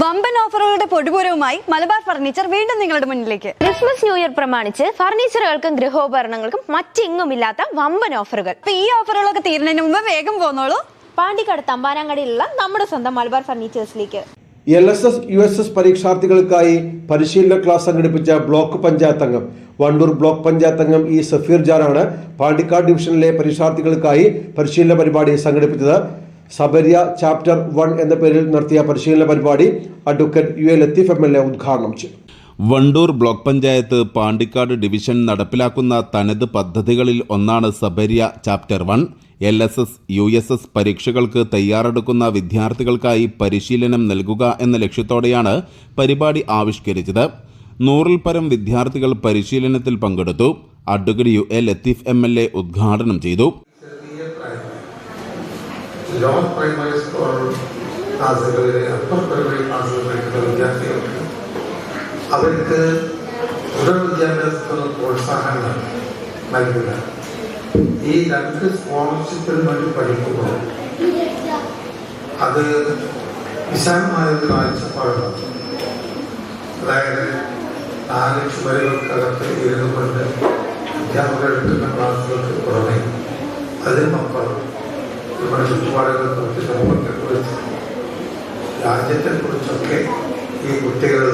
വമ്പൻ ഓഫറുകളുടെ പൊടിപൂരവുമായി മലബാർ ഫർണിച്ചർ വീണ്ടും നിങ്ങളുടെ മുന്നിലേക്ക്. ക്രിസ്മസ് ന്യൂ ഇയർ പ്രമാണിച്ച് ഫർണിച്ചറുകൾക്കും ഗൃഹോപകരണങ്ങൾക്കും മറ്റിങ്ങുമില്ലാത്ത വമ്പൻ ഓഫറുകൾ. അപ്പൊ ഈ ഓഫറുകളൊക്കെ തീരുന്നതിന് മുമ്പ് വേഗം പോന്നോളൂ. പാണ്ടിക്കാട് തമ്പാനാങ്കടിയിലുള്ള നമ്മുടെ സ്വന്തം Malabar ഫർണിച്ചേഴ്സിലേക്ക്. L S S U S S പരീക്ഷാർത്ഥികൾക്കായി പരിശീലന ക്ലാസ് സംഘടിപ്പിച്ച ബ്ലോക്ക് പഞ്ചായത്ത് അംഗം വണ്ടൂർ ബ്ലോക്ക് പഞ്ചായത്ത് അംഗം ഇ സഫീർ ജാനാണ് പാണ്ടിക്കാട് ഡിവിഷനിലെ പരീക്ഷാർത്ഥികൾക്കായി പരിശീലന പരിപാടി സംഘടിപ്പിച്ചത്. സബരിയ ചാപ്റ്റർ വൺ എന്ന പേരിൽ നടത്തിയ പരിശീലന പരിപാടി advocate U A Latheef M L A ഉദ്ഘാടനം ചെയ്തു. വണ്ടൂർ ബ്ലോക്ക് പഞ്ചായത്ത് പാണ്ടിക്കാട് ഡിവിഷൻ നടപ്പിലാക്കുന്ന തനത് പദ്ധതികളിൽ ഒന്നാണ് Sabariya chapter one. L S S U S S പരീക്ഷകൾക്ക് തയ്യാറെടുക്കുന്ന വിദ്യാർത്ഥികൾക്കായി പരിശീലനം നൽകുക എന്ന ലക്ഷ്യത്തോടെയാണ് പരിപാടി ആവിഷ്കരിച്ചത്. നൂറിൽ പരം വിദ്യാർത്ഥികൾ പരിശീലനത്തിൽ പങ്കെടുത്തു. Advocate U A Latheef M L A ഉദ്ഘാടനം ചെയ്തു. ലോങ് പ്രൈമറി സ്കൂൾ ക്ലാസ്സുകളിലെ അപ്പർ പ്രൈമറി ക്ലാസ്സുകളിൽ പഠിക്കുന്ന വിദ്യാർത്ഥികൾക്ക് അവർക്ക് തുടർ വിദ്യാഭ്യാസത്തിനുള്ള പ്രോത്സാഹനങ്ങൾ നൽകുക ഈ രണ്ട് സ്കോളർഷിപ്പിന് വേണ്ടി പഠിക്കുമ്പോൾ അത് വിശാലമായ ഒരു കാഴ്ചപ്പാടാണ്. അതായത് നാല് ചുവരുകൾക്കകത്ത് ഇരുന്നു കൊണ്ട് അധ്യാപകർ എടുക്കുന്ന ക്ലാസ്സുകൾക്ക് പുറമെ രാജ്യത്തെ കുറിച്ചൊക്കെ ഈ കുട്ടികൾ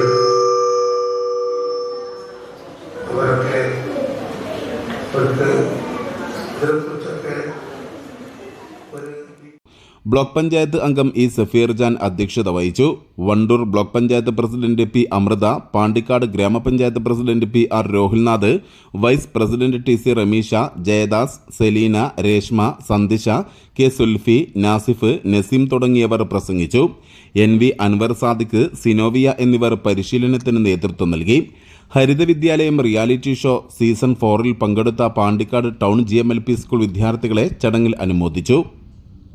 അവരൊക്കെ അവർക്ക് ഇതിനെക്കുറിച്ചൊക്കെ ഒരു ബ്ലോക്ക് പഞ്ചായത്ത് അംഗം ഇ സഫീർ ജാൻ അധ്യക്ഷത വഹിച്ചു. Wandoor block panchayat president P Amritha Pandikkad grama panchayat president P R Rohilnath vice president T C Rameesha Jayadas Seleena Reshma Sandisha K Sulfi Nasif Naseem തുടങ്ങിയവർ പ്രസംഗിച്ചു. എൻ വി അൻവർ സാദിഖ് സിനോവിയ എന്നിവർ പരിശീലനത്തിന് നേതൃത്വം നൽകി. ഹരിത വിദ്യാലയം റിയാലിറ്റി ഷോ സീസൺ ഫോറിൽ പങ്കെടുത്ത Pandikkad town G school വിദ്യാർത്ഥികളെ ചടങ്ങിൽ അനുമോദിച്ചു.